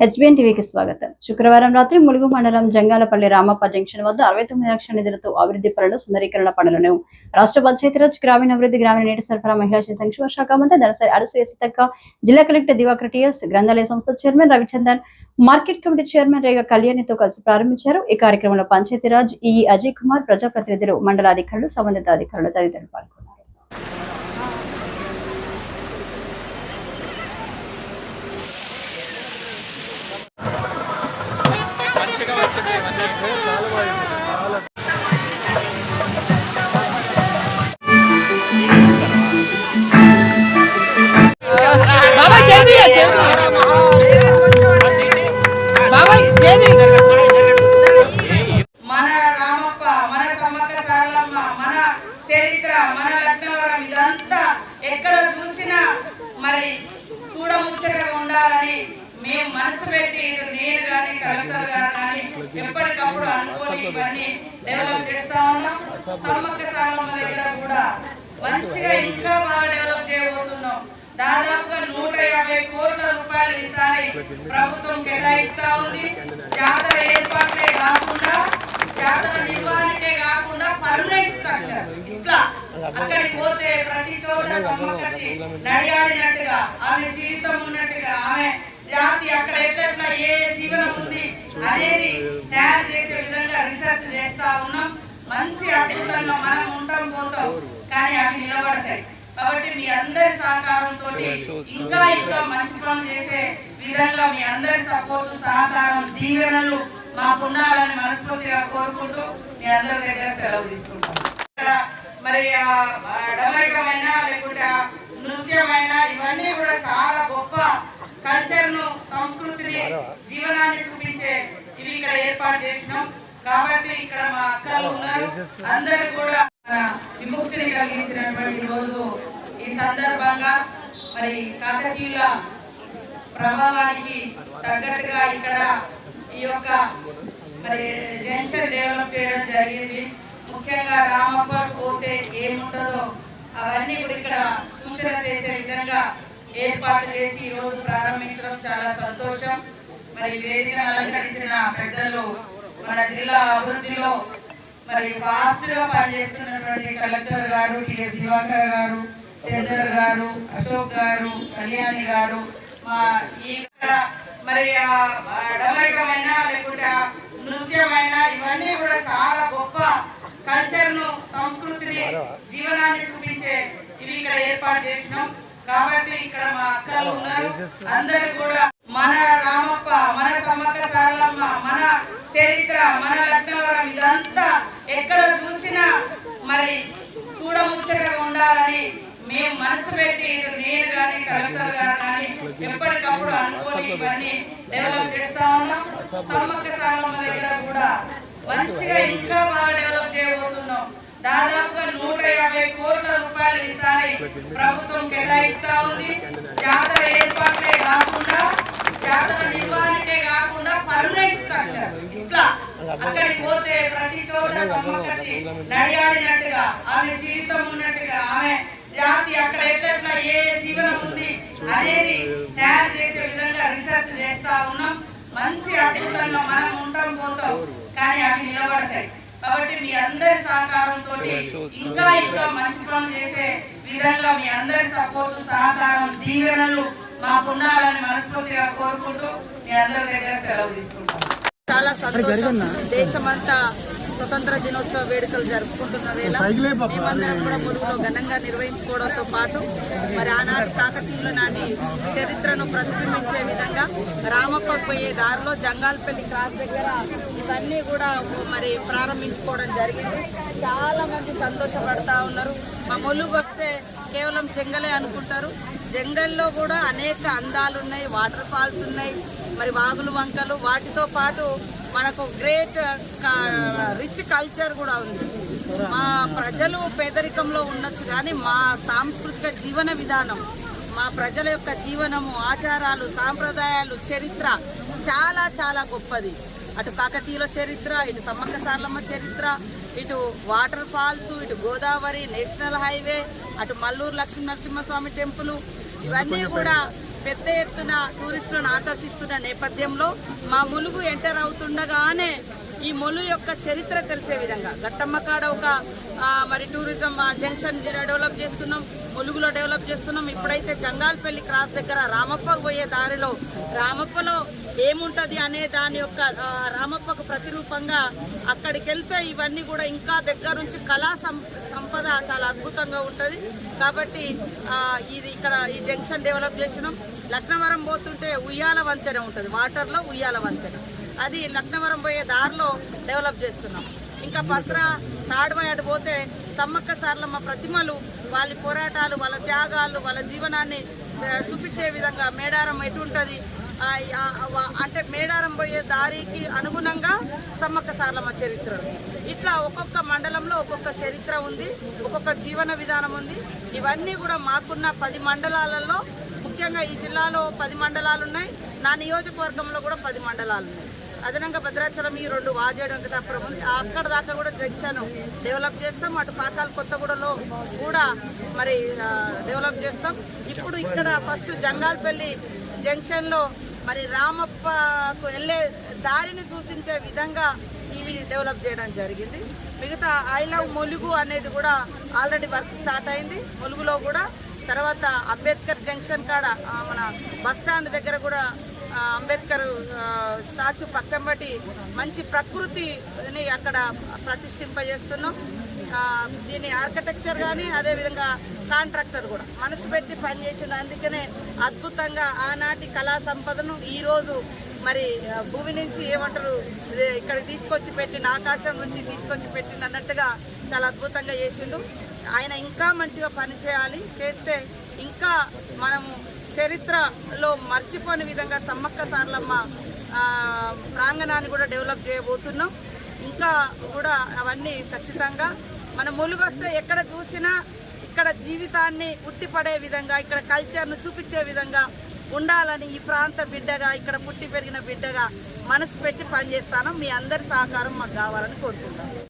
HBN టీవీకి స్వాగతం. శుక్రవారం రాత్రి ములుగు మండలం జంగాలపల్లి రామప్ప జంక్షన్ వద్ద అరవై తొమ్మిది లక్షల నిధులతో అభివృద్ధి పనులు సుందరీకరణ పనులను రాష్ట్ర పంచాయతీరాజ్ గ్రామీణాభివృద్ధి గ్రామీణ నీటి సరఫరా మహిళా శిశు సంక్షేమ శాఖ మంత్రి దళసరి అరసు సీతక్క జిల్లా కలెక్టర్ దివాకర్ టిఎస్ గ్రంథాలయ సంస్థ chairman Ravichandan market committee chairman Rega కళ్యాణితో కలిసి ప్రారంభించారు. ఈ కార్యక్రమంలో పంచాయతీరాజ్ ఈ అజయ్ కుమార్ ప్రజాప్రతినిధులు మండల అధికారులు సంబంధిత అధికారులు తదితరులు పాల్గొన్నారు మంచిగా వచ్చింది ఇవన్నీ అనుకోని ఇవన్నీ డెవలప్ చేస్తా ఉన్నాం. సమ్మక్క సారలమ్మ దగ్గర కూడా మంచిగా ఇంకా బాగా డెవలప్ చేయబోతున్నాం. దాదాపుగా నూట యాభై కోట్ల రూపాయలు ఈసారి ప్రభుత్వం కేటాయిస్తా ఉంది. జాతర ఏర్పాట్లే కాకుండా జాతర నిర్వహణకే కాకుండా పర్మనెంట్ స్ట్రక్చర్ ఇట్లా అక్కడికి పోతే ప్రతి చోట సమ్మక్కకి నడియాడినట్టుగా ఆమె జీవితం ఉన్నట్టుగా ఆమె జాతి అక్కడ ఎట్లెట్లా ఏ జీవనం ఉంది అనేది తయారు చేసే విధంగా రీసెర్చ్ చేస్తా ఉన్నాం. మంచి అద్భుతంగా మనం ఉంటాం పోతాం. కానీ అవి నిలబడతాయి. కాబట్టి మీ అందరి సహకారంతో ఇంకా ఇంకా మంచి పనులు చేసే విధంగా మీ అందరి సపోర్ట్ సహకారం దీవెనలు మాకు ఉండాలని మనస్ఫూర్తిగా కోరుకుంటూ మీ అందరి దగ్గర సెలవు తీసుకుంటాం. ఇక్కడ మరి డమరికమైన లేకుంటే నృత్యమైన ఇవన్నీ కూడా చాలా గొప్ప కల్చర్ను సంస్కృతిని జీవనాన్ని చూపించే ఇవి ఇక్కడ ఏర్పాటు చేసినాం. కాబట్టి ఇక్కడ మా అక్కలు ఉన్నారు. అందరు కూడా విముక్తిని కలిగించినటువంటి రోజు ఈ సందర్భంగా మరి కాకతీయుల ప్రభావానికి తగ్గట్టుగా ఇక్కడ ఈ యొక్క మరి జంక్షన్ డెవలప్ చేయడం జరిగింది. ముఖ్యంగా రామప్ప పోతే ఏముంటుందో అవన్నీ కూడా ఇక్కడ సూచన చేసే విధంగా ఏర్పాటు చేసి ఈ రోజు ప్రారంభించడం చాలా సంతోషం. మరి వేదికను అలంకరించిన పెద్దలు మన జిల్లా అభివృద్ధిలో మరి ఫాస్ట్గా పనిచేస్తున్నటువంటి కలెక్టర్ గారు టిఎస్ దివాకర్ గారు చందర్ గారు అశోక్ గారు కళ్యాణి గారు మా ఈ ఇక్కడ మరి డమరికమైన లేకుంటే నృత్యమైన ఇవన్నీ కూడా చాలా గొప్ప కల్చర్ను సంస్కృతిని జీవనాన్ని చూపించే ఇవి ఇక్కడ ఏర్పాటు చేసినాం. కాబట్టి ఇక్కడ మా అక్కలు ఉన్నారు. అందరు కూడా మన రామప్ప మన సమ్మక్క సారలమ్మ మన చరిత్ర మన లక్నవరం ఇదంతా ఎక్కడ చూసినా మరి చూడముచ్చటగా ఉండాలని మేము మనసు పెట్టి నేను కానీ కలెక్టర్ గారు కానీ ఎప్పటికప్పుడు అనుకోని ఇవన్నీ డెవలప్ చేస్తా ఉన్నాం. సమ్మక్క సారమ్మ దగ్గర కూడా మంచిగా ఇంకా బాగా డెవలప్ చేయబోతున్నాం. దాదాపుగా నూట యాభై కోట్ల రూపాయలు ఈసారి ప్రభుత్వం కేటాయిస్తా ఉంది. జాతర ఏర్పాట్లే కాకుండా జాతర నిర్వహణకే కాకుండా పర్మనెంట్ స్ట్రక్చర్ ఇట్లా అక్కడికి పోతే ప్రతి చోట సమ్మక్కకి నడియాడినట్టుగా ఆమె జీవితం ఉన్నట్టుగా ఆమె జాతి అక్కడ ఎట్లెట్లా ఏ జీవనం ఉంది అనేది తయారు చేసే విధంగా రీసెర్చ్ చేస్తా ఉన్నాం. మంచి అద్భుతంగా మనం ఉంటాం పోతాం కానీ అవి నిలబడతాయి. కాబట్టి మీ అందరి సహకారంతో ఇంకా ఇంకా మంచి పనులు చేసే విధంగా మీ అందరి సపోర్టు సహకారం దీవెనలు మాకు ఉండాలని మనస్ఫూర్తిగా కోరుకుంటూ మీ అందరి దగ్గర సెలవు తీసుకుంటాం. చాలా సంతోషం. దేశమంతా స్వతంత్ర దినోత్సవ వేడుకలు జరుపుకుంటున్న వేళ మేమందరం కూడా ములుగులో ఘనంగా నిర్వహించుకోవడంతో పాటు మరి ఆనాటి కాకతీయుల నాటి చరిత్రను ప్రతిబింబించే విధంగా రామప్ప పోయే దారిలో జంగాల్పల్లి క్రాస్ దగ్గర ఇవన్నీ కూడా మరి ప్రారంభించుకోవడం జరిగింది. చాలా మంది సంతోషపడతా ఉన్నారు. మా ములుగు వస్తే కేవలం జంగలే అనుకుంటారు. జంగల్లో కూడా అనేక అందాలు ఉన్నాయి వాటర్ ఫాల్స్ ఉన్నాయి మరి వాగులు వంకలు వాటితో పాటు మనకు గ్రేట్ రిచ్ కల్చర్ కూడా ఉంది. మా ప్రజలు పేదరికంలో ఉండొచ్చు కానీ మా సాంస్కృతిక జీవన విధానం మా ప్రజల యొక్క జీవనము ఆచారాలు సాంప్రదాయాలు చరిత్ర చాలా చాలా గొప్పది. అటు కాకతీయుల చరిత్ర ఇటు సమ్మక్క సార్లమ్మ చరిత్ర ఇటు వాటర్ ఫాల్స్ ఇటు గోదావరి నేషనల్ హైవే అటు మల్లూరు లక్ష్మీ నరసింహస్వామి టెంపుల్ ఇవన్నీ కూడా పెద్ద ఎత్తున టూరిస్టులను ఆకర్షిస్తున్న నేపథ్యంలో మా ములుగు ఎంటర్ అవుతుండగానే ఈ మొలు యొక్క చరిత్ర తెలిసే విధంగా. గట్టమ్మ కాడ ఒక మరి టూరిజం జంక్షన్ డెవలప్ చేస్తున్నాం ములుగులో డెవలప్ చేస్తున్నాం. ఇప్పుడైతే జంగాల్పల్లి క్రాస్ దగ్గర రామప్పకు పోయే దారిలో రామప్పలో ఏముంటుంది అనే దాని యొక్క రామప్పకు ప్రతిరూపంగా అక్కడికి వెళ్తే ఇవన్నీ కూడా ఇంకా దగ్గర నుంచి కళా సం- సంపద చాలా అద్భుతంగా ఉంటుంది. కాబట్టి ఇది ఇక్కడ ఈ జంక్షన్ డెవలప్ చేసినాం. లక్నవరం పోతుంటే ఉయ్యాల వంతెన ఉంటుంది. వాటర్లో ఉయ్యాల వంతెన. అది లక్నవరం పోయే దారిలో డెవలప్ చేస్తున్నాం. ఇంకా పసరా తాడుబాయి అటు పోతే సమ్మక్క సార్లమ్మ ప్రతిమలు వాళ్ళ పోరాటాలు వాళ్ళ త్యాగాలు వాళ్ళ జీవనాన్ని చూపించే విధంగా మేడారం ఎటు ఉంటుంది? అంటే మేడారం పోయే దారికి అనుగుణంగా సమ్మక్క సార్లమ్మ చరిత్ర. ఇట్లా ఒక్కొక్క మండలంలో ఒక్కొక్క చరిత్ర ఉంది ఒక్కొక్క జీవన విధానం ఉంది. ఇవన్నీ కూడా మాకున్న పది మండలాలలో ముఖ్యంగా ఈ జిల్లాలో పది మండలాలు ఉన్నాయి. నా నియోజకవర్గంలో కూడా పది మండలాలు ఉన్నాయి. అదనంగా భద్రాచలం ఈ రెండు వాజేడు వెంకటాపురం ఉంది. అక్కడ దాకా కూడా జంక్షన్ డెవలప్ చేస్తాం. అటు పాకాల కొత్తగూడలో కూడా మరి డెవలప్ చేస్తాం. ఇప్పుడు ఇక్కడ ఫస్ట్ జంగాల్పల్లి జంక్షన్లో మరి రామప్పకు వెళ్ళే దారిని సూచించే విధంగా ఇవి డెవలప్ చేయడం జరిగింది. మిగతా ఐ లవ్ ములుగు అనేది కూడా ఆల్రెడీ వర్క్ స్టార్ట్ అయింది. ములుగులో కూడా తర్వాత అంబేద్కర్ జంక్షన్ కాడ మన బస్ స్టాండ్ దగ్గర కూడా అంబేద్కర్ స్టాచ్యూ పక్కన బట్టి మంచి ప్రకృతిని అక్కడ ప్రతిష్ఠింపజేస్తున్నాం. దీని ఆర్కిటెక్చర్ కానీ అదేవిధంగా కాంట్రాక్టర్ కూడా మనసు పెట్టి పనిచేసిన అందుకనే అద్భుతంగా ఆనాటి కళా సంపదను ఈరోజు మరి భూమి నుంచి ఏమంటారు ఇక్కడ తీసుకొచ్చి పెట్టిన ఆకాశం నుంచి తీసుకొచ్చి పెట్టిన అన్నట్టుగా చాలా అద్భుతంగా చేసిండు. ఆయన ఇంకా మంచిగా పనిచేయాలి చేస్తే ఇంకా మనము చరిత్రలో మర్చిపోని విధంగా సమ్మక్క సార్లమ్మ ప్రాంగణాన్ని కూడా డెవలప్ చేయబోతున్నాం. ఇంకా కూడా అవన్నీ ఖచ్చితంగా. మన ములుగు వస్తే ఎక్కడ చూసినా ఇక్కడ జీవితాన్ని ఉట్టిపడే విధంగా ఇక్కడ కల్చర్ను చూపించే విధంగా ఉండాలని ఈ ప్రాంత బిడ్డగా ఇక్కడ పుట్టి పెరిగిన బిడ్డగా మనసు పెట్టి పనిచేస్తాను. మీ అందరి సహకారం మాకు కావాలని కోరుకుంటాను